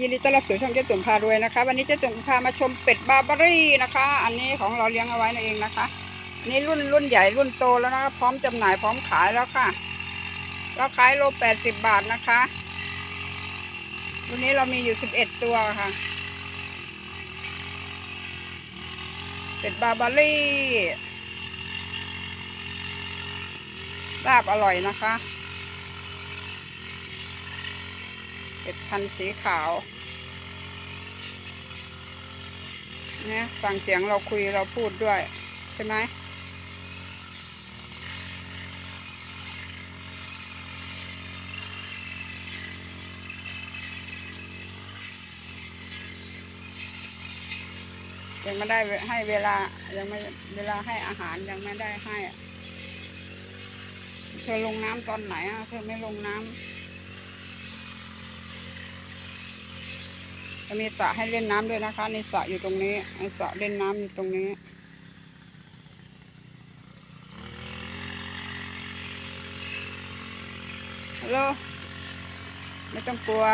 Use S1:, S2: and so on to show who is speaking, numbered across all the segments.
S1: ยินดีต้อนรับสู่ช่องเจ๊ตุ่มพารวยนะคะ วันนี้เจ๊ตุ่มพามาชมเป็ดบาร์บารี่นะคะ อันนี้ของเราเลี้ยงเอาไว้นั่นเองนะคะนนี้รุ่นรุ่นใหญ่รุ่นโตแล้วนะคะพร้อมจำหน่ายพร้อมขายแล้วค่ะเราขายโลแปดสิบบาทนะคะวันนี้เรามีอยู่สิบเอ็ดตัวค่ะ เป็ดบาร์บารี่ลาบอร่อยนะคะ เป็ดพันธุ์สีขาวเนี่ยฟังเสียงเราคุยเราพูดด้วย ใช่ไหมยังไม่ได้ให้เวลายังไม่เวลาให้อาหารยังไม่ได้ให้ เธอลงน้ำตอนไหนอะ เธอไม่ลงน้ำ จะมีสระให้เล่นน้ำด้วยนะคะ ในสระอยู่ตรงนี้ในสระเล่นน้ำอยู่ตรงนี้ ฮัลโหล ไม่ต้องกลัว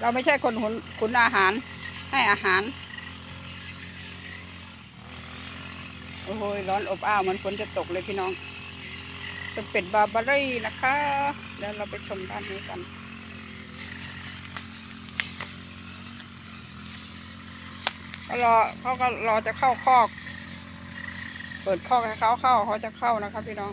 S1: เราไม่ใช่คนขุนขุนอาหาร ให้อาหาร โอ้โหร้อนอบอ้าวเหมันฝนจะตกเลยพี่น้อง เป็นเป็ดบาบารี่นะคะเดี๋ยวเราไปชมด้านนี้กัน ก็รอเขาก็รอจะเข้าคอก เปิดคอกให้เขาเข้าเขาจะเข้านะครับพี่น้อง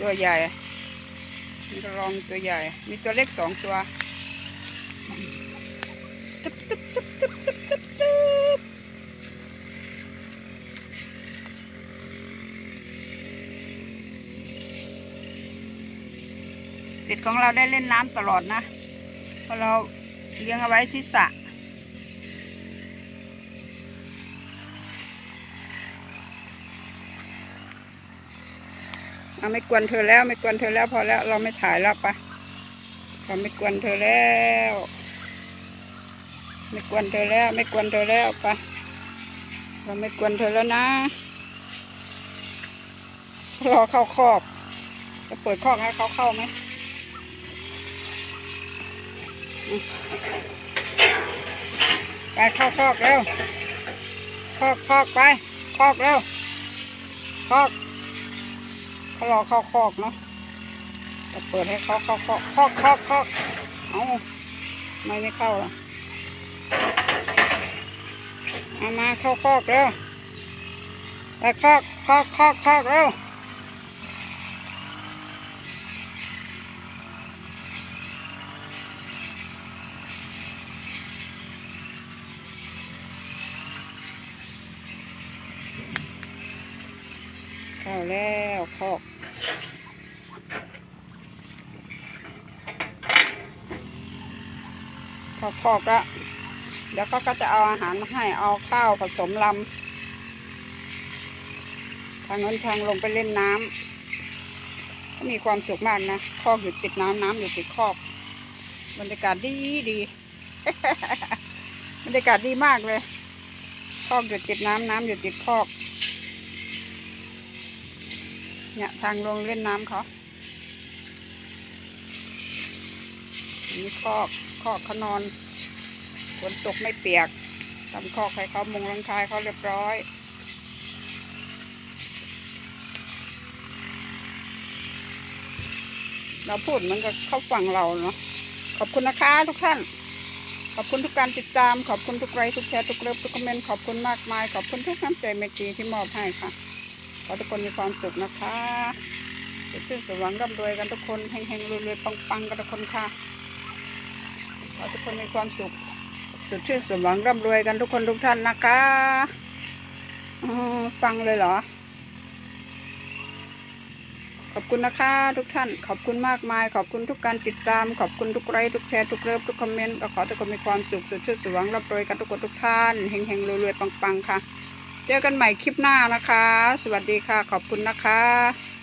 S1: ตัวใหญ่ มีกระรองตัวใหญ่ มีตัวเล็กสองตัว เป็ดของเราได้เล่นน้ำตลอดนะ เพราะเราเลี้ยงเอาไว้ที่สระเราไม่กวนเธอแล้วไม่กวนเธอแล้วพอแล้วเราไม่ถ่ายแล้วปะเราไม่กวนเธอแล้ว ไม่กวนเธอแล้ว ไม่กวนเธอแล้วไปเราไม่กวนเธอแล้วนะ รอเข้าคอก จะเปิดคอกให้เขาเข้าไหมไปเข้าคอกเร็วคอกคอกไปคอกเร็วคอกเขารอเข้าคอกเนาะจะเปิดให้เขาเข้าคอกคอกคอกคอกเอาไม่ไม่เข้าล่ะ เอามาเข้าคอกเร็วไปคอกคอกคอกคอกเร็วเข้าแล้วคอกคอกคอกแล้ว เดี๋ยวเขาก็จะเอาอาหารมาให้เอาข้าวผสมลำทางนั้นทางลงไปเล่นน้ำก็มีความสุขมากนะคอกอยู่ติดน้ำน้ำอยู่ติดคอกบรรยากาศดีดีบรรยากาศดีมากเลย คอกอยู่ติดน้ำน้ำอยู่ติดคอก เนี่ยทางลงเล่นน้ำเขาอันนี้คอกคอกเขานอน ฝนตกไม่เปียกทำคอกให้เขามุงหลังคาให้เขาเรียบร้อยเราพูดเหมือนกับเขาฟังเราเนาะขอบคุณนะคะทุกท่าน ขอบคุณทุกการติดตาม ขอบคุณทุกไลค์ทุกแชร์ทุกเลิฟทุกคอมเมนต์ขอบคุณมากมาย ขอบคุณทุกน้ำใจเมตตาที่มอบให้ค่ะขอทุกคนมีความสุขนะคะจะชื่อสว่างร่ำรวยกันทุกคนเฮงๆรวยๆปังๆกันทุกคนค่ะขอทุกคนมีความสุข สุดชื่นสมหวังร่ำรวยกันทุกคนทุกท่านนะคะฟังเลยเหรอ ขอบคุณนะคะทุกท่าน ขอบคุณมากมาย ขอบคุณทุกการติดตาม ขอบคุณทุกไลค์ทุกแชร์ทุกเลิฟทุกคอมเมนต์ก็ขอทุกคนมีความสุขสุดชื่นสมหวังร่ำรวยกันทุกคนทุกท่านเฮงๆรวยๆปังๆค่ะ เจอกันใหม่คลิปหน้านะคะ สวัสดีค่ะ ขอบคุณนะคะ